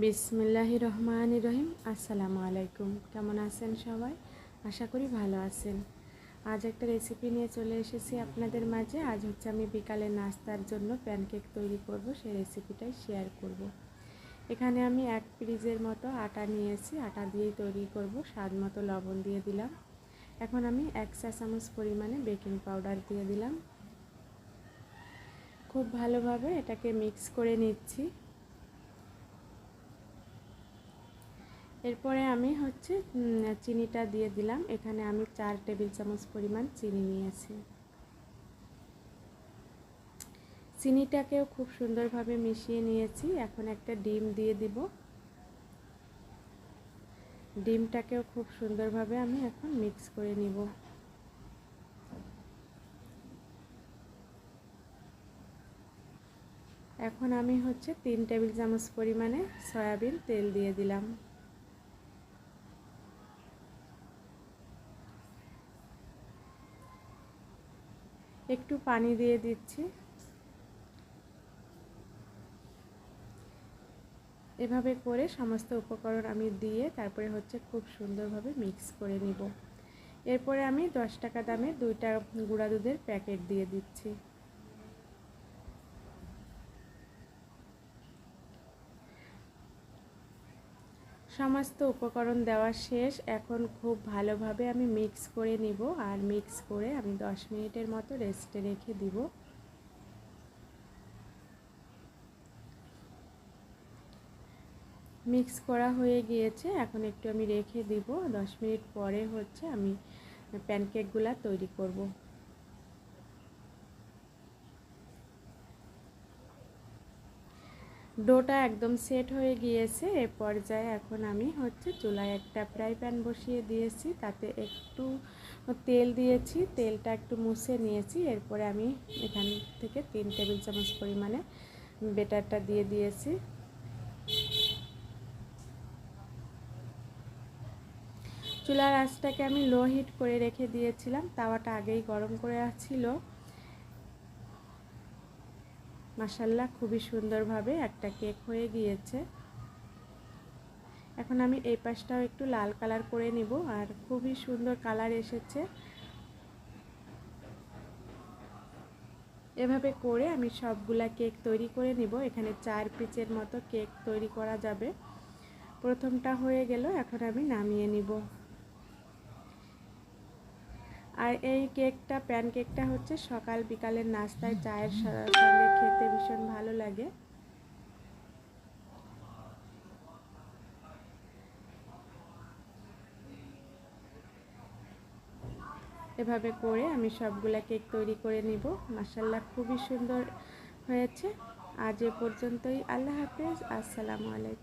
বিসমিল্লাহ রহমান রহিম। আসসালামু আলাইকুম। কেমন আছেন সবাই? আশা করি ভালো আছেন। আজ একটা রেসিপি নিয়ে চলে এসেছি আপনাদের মাঝে। আজ হচ্ছে আমি বিকালে নাস্তার জন্য প্যানকেক তৈরি করব, সেই রেসিপিটাই শেয়ার করব। এখানে আমি এক পিরিজের মতো আটা নিয়েছি। আটা দিয়েই তৈরি করব। স্বাদ মতো লবণ দিয়ে দিলাম। এখন আমি এক চা চামচ পরিমাণে বেকিং পাউডার দিয়ে দিলাম। খুব ভালোভাবে এটাকে মিক্স করে নিচ্ছি। এরপরে আমি হচ্ছে চিনিটা দিয়ে দিলাম। এখানে আমি চার টেবিল চামচ পরিমাণ চিনি নিয়েছি। চিনিটাকেও খুব সুন্দরভাবে মিশিয়ে নিয়েছি। এখন একটা ডিম দিয়ে দিব। ডিমটাকেও খুব সুন্দরভাবে আমি এখন মিক্স করে নিব। এখন আমি হচ্ছে তিন টেবিল চামচ পরিমাণে সয়াবিন তেল দিয়ে দিলাম। একটু পানি দিয়ে দিচ্ছি। এভাবে করে সমস্ত উপকরণ আমি দিয়ে তারপরে হচ্ছে খুব সুন্দরভাবে মিক্স করে নিব। এরপরে আমি দশ টাকা দামে দুইটা গুঁড়া দুধের প্যাকেট দিয়ে দিচ্ছি। সমস্ত উপকরণ দেওয়া শেষ। এখন খুব ভালোভাবে আমি মিক্স করে নিব আর মিক্স করে আমি 10 মিনিটের মতো রেস্টে রেখে দিব। মিক্স করা হয়ে গিয়েছে। এখন একটু আমি রেখে দিব। 10 মিনিট পরে হচ্ছে আমি প্যানকেকগুলা তৈরি করব। ডোটা একদম সেট হয়ে গিয়েছে। এ পর্যায়ে এখন আমি হচ্ছে চুলায় একটা ফ্রাই প্যান বসিয়ে দিয়েছি। তাতে একটু তেল দিয়েছি। তেলটা একটু মুছে নিয়েছি। এরপরে আমি এখান থেকে তিন টেবিল চামচ পরিমাণে বেটারটা দিয়ে দিয়েছি। চুলার আঁচটাকে আমি লো হিট করে রেখে দিয়েছিলাম। তাওয়াটা আগেই গরম করে ছিল মাসাল্লাহ খুবই সুন্দরভাবে একটা কেক হয়ে গিয়েছে। এখন আমি এই পাশটাও একটু লাল কালার করে নিব, আর খুবই সুন্দর কালার এসেছে। এভাবে করে আমি সবগুলা কেক তৈরি করে নিব, এখানে চার পিচের মতো কেক তৈরি করা যাবে। প্রথমটা হয়ে গেল, এখন আমি নামিয়ে নিব। আর এই কেকটা প্যান কেকটা হচ্ছে সকাল বিকালের নাস্তায় চায়ের সঙ্গে খেতে ভীষণ ভালো লাগে। এভাবে করে আমি সবগুলা কেক তৈরি করে নিব। মাসাল্লাহ খুবই সুন্দর হয়েছে। আজ এ পর্যন্তই। আল্লাহ হাফেজ। আসসালামু আলাইকুম।